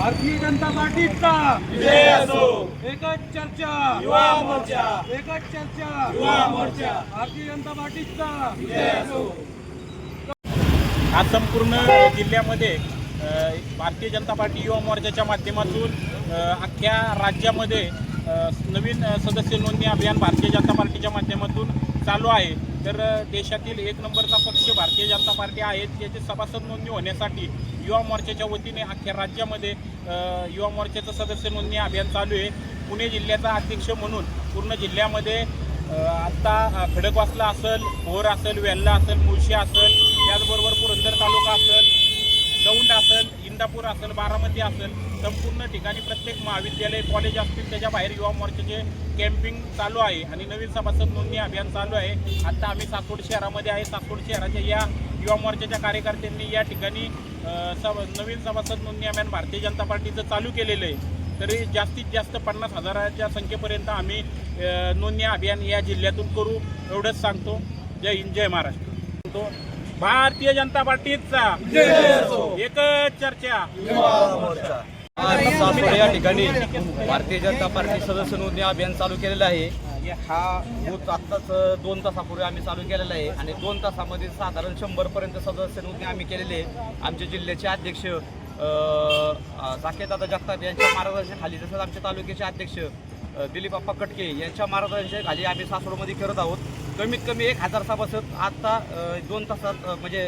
भारतीय जनता पार्टीचा. विजय असो. एकच चर्चा. युवा मोर्चा. एकच चर्चा. युवा मोर्चा. भारतीय जनता पार्टीचा. विजय असो. आज संपूर्ण जिल्ह्यामध्ये भारतीय जनता पार्टी युवा मोर्चाच्या माध्यमातून अख्ख्या राज्यामध्ये नवीन सदस्य नोंदणी अभियान भारतीय जनता पार्टीच्या माध्यमातून चालू आहे. तर देशातील एक नंबरचा पक्ष भारतीय जनता पार्टी आहे. त्याचे सभासद नोंदणी होण्यासाठी युवा मोर्चाच्या वतीने अख्ख्या राज्यामध्ये युवा मोर्चाचं सदस्य नोंदणी अभियान चालू आहे. पुणे जिल्ह्याचा अध्यक्ष म्हणून पूर्ण जिल्ह्यामध्ये आत्ता खडकवासला असेल भोर असेल वेल्ला असेल मुळशी असेल त्याचबरोबर पुरंदर तालुका असेल दौंड असेल इंदापूर असेल बारामती असेल संपूर्ण ठिकाणी प्रत्येक महाविद्यालय कॉलेज असतील त्याच्या बाहेर युवा मोर्चाचे कॅम्पिंग चालू आहे आणि नवीन सभासद नोंदणी अभियान चालू आहे. आता आम्ही सासवड शहरामध्ये आहे. सासवड शहराच्या या युवा मोर्चाच्या कार्यकर्त्यांनी या ठिकाणी सब नवीन सभासद नोंदणी अभियान भारतीय जनता पार्टीचं चालू केलेलं आहे. तरी जास्तीत जास्त पन्नास हजाराच्या संख्येपर्यंत आम्ही नोंदणी अभियान या जिल्ह्यातून करू एवढंच सांगतो. जय हिंद जय महाराष्ट्र. तो भारतीय जनता पार्टीचा. एकच चर्चा. या ठिकाणी भारतीय जनता पार्टी सदस्य नोंदणी अभियान चालू केलेलं आहे. हा बूथ आत्ताच दोन तासापूर्वी आम्ही चालू केलेला आहे. आणि दोन तासामध्ये साधारण शंभर पर्यंत सदस्य नोंदणी आम्ही केलेली आहे. आमचे जिल्ह्याचे अध्यक्ष साकेदादा जगताप यांच्या मार्गदर्शनाखाली तसंच आमच्या तालुक्याचे अध्यक्ष दिलीपप्पा दिलीप कटके यांच्या मार्गदर्शनाखाली आम्ही सासवडमध्ये करत आहोत. कमीत कमी एक हजार सभासद आत्ता दोन तासात म्हणजे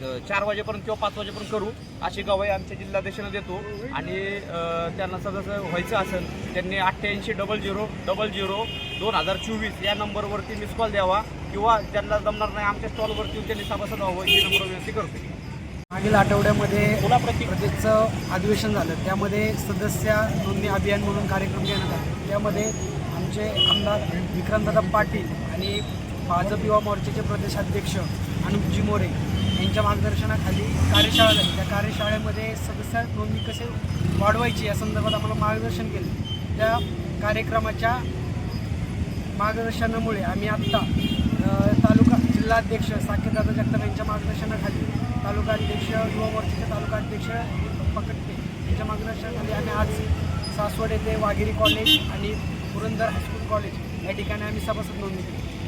द- चार वाजेपर्यंत किंवा पाच वाजेपर्यंत करू अशी गवाई आमच्या जिल्हाध्यक्षांना देतो. आणि त्यांना सदस्य व्हायचं असेल त्यांनी अठ्ठ्याऐंशी डबल झिरो डबल झिरो दोन हजार चोवीस या नंबरवरती मिस कॉल द्यावा किंवा ज्यांना जमणार नाही आमच्या स्टॉलवरती त्यांनी सभासद व्हावं ही नंबर विनंती करतो. मागील आठवड्यामध्ये प्रदेशचं अधिवेशन झालं. त्यामध्ये सदस्य नोंदणी अभियान म्हणून कार्यक्रम घेण्यात आले. त्यामध्ये आमचे आमदार विक्रमदादा पाटील आणि भाजप युवा मोर्चाचे प्रदेशाध्यक्ष अनुपजी मोरे यांच्या मार्गदर्शनाखाली कार्यशाळा झाली. त्या कार्यशाळेमध्ये सदस्य नोंदणी कसे वाढवायची या संदर्भात आम्हाला मार्गदर्शन केले. त्या कार्यक्रमाच्या मार्गदर्शनामुळे आम्ही आत्ता तालुका जिल्हाध्यक्ष साकेतदादा जगताप यांच्या मार्गदर्शनाखाली तालुकाध्यक्ष युवा मोर्चाचे तालुकाध्यक्ष पकटते यांच्या मार्गदर्शनाखाली आम्ही आज सासवड येथे वाघेरी कॉलेज आणि पुरंदर हायस्कूल कॉलेज या ठिकाणी आम्ही सभासद नोंदणी केली.